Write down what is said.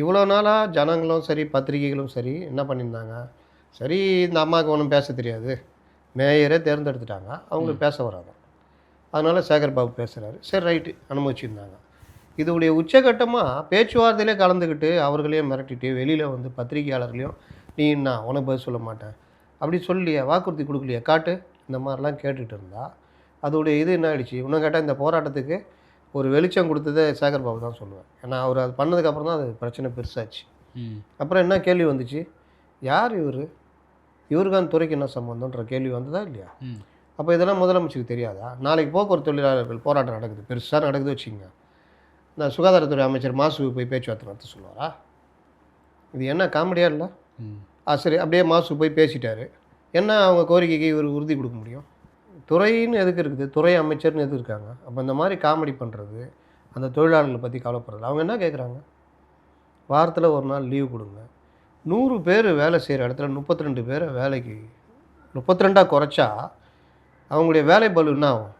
இவ்வளோ நாளாக ஜனங்களும் சரி பத்திரிகைகளும் சரி என்ன பண்ணியிருந்தாங்க? சரி இந்த அம்மாவுக்கு ஒன்றும் பேச தெரியாது. மேயரே தேர்ந்தெடுத்துட்டாங்க. அவங்களுக்கு பேச வராது. அதனால் சேகர் பாபு பேசுகிறாரு சரி ரைட்டு அனுமதிச்சிருந்தாங்க. இதோடைய உச்சகட்டமாக பேச்சுவார்த்தையிலே கலந்துக்கிட்டு அவர்களையும் மிரட்டிட்டு வெளியில் வந்து பத்திரிகையாளர்களையும் நீ என்ன உனக்கு பதில் சொல்ல மாட்டேன்? அப்படி சொல்லியா வாக்குறுதி கொடுக்கலையா காட்டு இந்த மாதிரிலாம் கேட்டுட்டு இருந்தா அதோடைய இது என்ன ஆயிடுச்சு? இன்னும் கேட்டால் இந்த போராட்டத்துக்கு ஒரு வெளிச்சம் கொடுத்ததே சேகர் பாபு தான் சொல்லுவேன். ஏன்னா அவர் அது பண்ணதுக்கப்புறம் தான் அது பிரச்சனை பெருசாச்சு. அப்புறம் என்ன கேள்வி வந்துச்சு? யார் இவர்? இவருக்கு அந்த துறைக்கு என்ன சம்மந்தன்ற கேள்வி வந்ததா இல்லையா? அப்போ இதெல்லாம் முதலமைச்சருக்கு தெரியாதா? நாளைக்கு போக்குவரத்து தொழிலாளர்கள் போராட்டம் நடக்குது. பெருசாக நடக்குது வச்சுக்கோங்க. இந்த சுகாதாரத்துறை அமைச்சர் மாசு போய் பேச்சுவார்த்தை நடத்த சொல்லுவாரா? இது என்ன காமெடியாக இல்லை? ஆ சரி அப்படியே மாசு போய் பேசிட்டாரு. என்ன அவங்க கோரிக்கைக்கு இவர் உறுதி கொடுக்க முடியும்? துறைன்னு எதுக்கு இருக்குது? துறை அமைச்சர்னு எதுக்கு இருக்காங்க? அப்போ இந்த மாதிரி காமெடி பண்ணுறது அந்த தொழிலாளர்களை பற்றி கவலைப்படுறது அவங்க என்ன கேட்குறாங்க வாரத்தில் ஒரு நாள் லீவு கொடுங்க. நூறு பேர் வேலை செய்கிற இடத்துல முப்பத்தி ரெண்டு பேரை வேலைக்கு முப்பத்தி ரெண்டாக குறைச்சா அவங்களுடைய வேலை பலு என்ன ஆகும்?